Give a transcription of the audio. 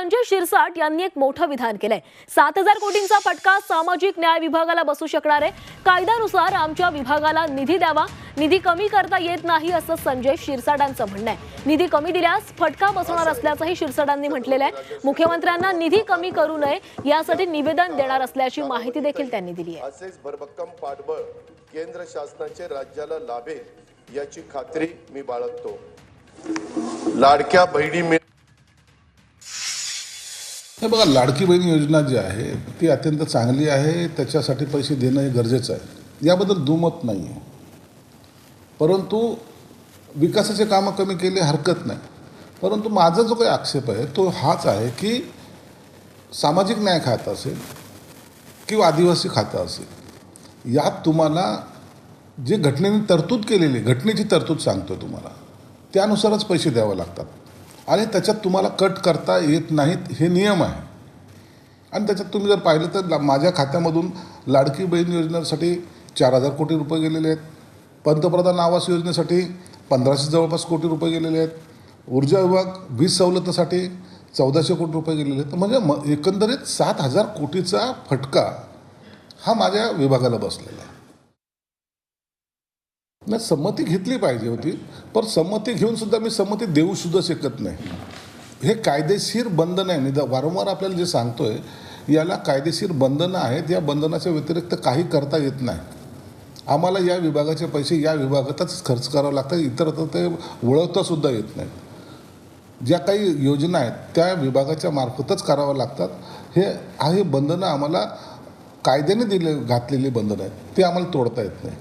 संजय शिरसाट यांनी एक मोठं विधान केलंय. सात हजार कोटींचा फटका सामाजिक न्याय विभागाला बसू शकणार आहे. कायद्यानुसार आमच्या विभागाला निधी द्यावा. निधी कमी करता येत नाही असं संजय शिरसाटांचं म्हणणं आहे. निधी कमी दिल्यास फटका बसवणार असल्याचंही शिरसाटांनी म्हटलेलं आहे. मुख्यमंत्र्यांना निधी कमी करू नये यासाठी निवेदन देणार असल्याची माहिती देखील त्यांनी दिली आहे. असेच भरभक्कम पाठबळ केंद्र शासनाचे राज्याला लाभेल याची खात्री मी बाळगतो. लाडक्या बहिणी हे बघा लाडकी बहीण योजना जी आहे ती अत्यंत चांगली आहे त्याच्यासाठी पैसे देणं हे गरजेचं आहे. याबद्दल दुमत नाही आहे परंतु विकासाचे कामं कमी केले हरकत नाही. परंतु माझा जो काही आक्षेप आहे तो हाच आहे की सामाजिक न्याय खातं असेल किंवा आदिवासी खातं असेल यात तुम्हाला जे घटनेने तरतूद केलेली घटनेची तरतूद सांगतो तुम्हाला त्यानुसारच पैसे द्यावे लागतात. आणि त्याच्यात तुम्हाला कट करता येत नाहीत हे नियम आहे. आणि त्याच्यात तुम्ही जर पाहिलं तर ला- माझ्या खात्यामधून लाडकी बहीण योजनेसाठी चार हजार कोटी रुपये गेलेले आहेत. पंतप्रधान आवास योजनेसाठी पंधराशे जवळपास कोटी रुपये गेलेले आहेत. ऊर्जा विभाग वीज सवलतीसाठी चौदाशे कोटी रुपये गेलेले आहेत. म्हणजे म एकंदरीत सात हजार कोटीचा फटका हा माझ्या विभागाला बसलेला आहे. नाही संमती घेतली पाहिजे होती पण संमती घेऊन सुद्धा मी संमती देऊ सुद्धा शकत नाही. हे कायदेशीर बंधन आहे. निदा वारंवार आपल्याला जे सांगतोय याला कायदेशीर बंधनं आहेत. या बंधनाच्या व्यतिरिक्त काही करता येत नाही. आम्हाला या विभागाचे पैसे या विभागातच खर्च करावे लागतात. इतर तर ते वळवतासुद्धा येत नाहीत. ज्या काही योजना आहेत त्या विभागाच्या मार्फतच कराव्या लागतात. हे हे बंधनं आम्हाला कायद्याने दिले घातलेली बंधनं आहेत. ते आम्हाला तोडता येत नाही.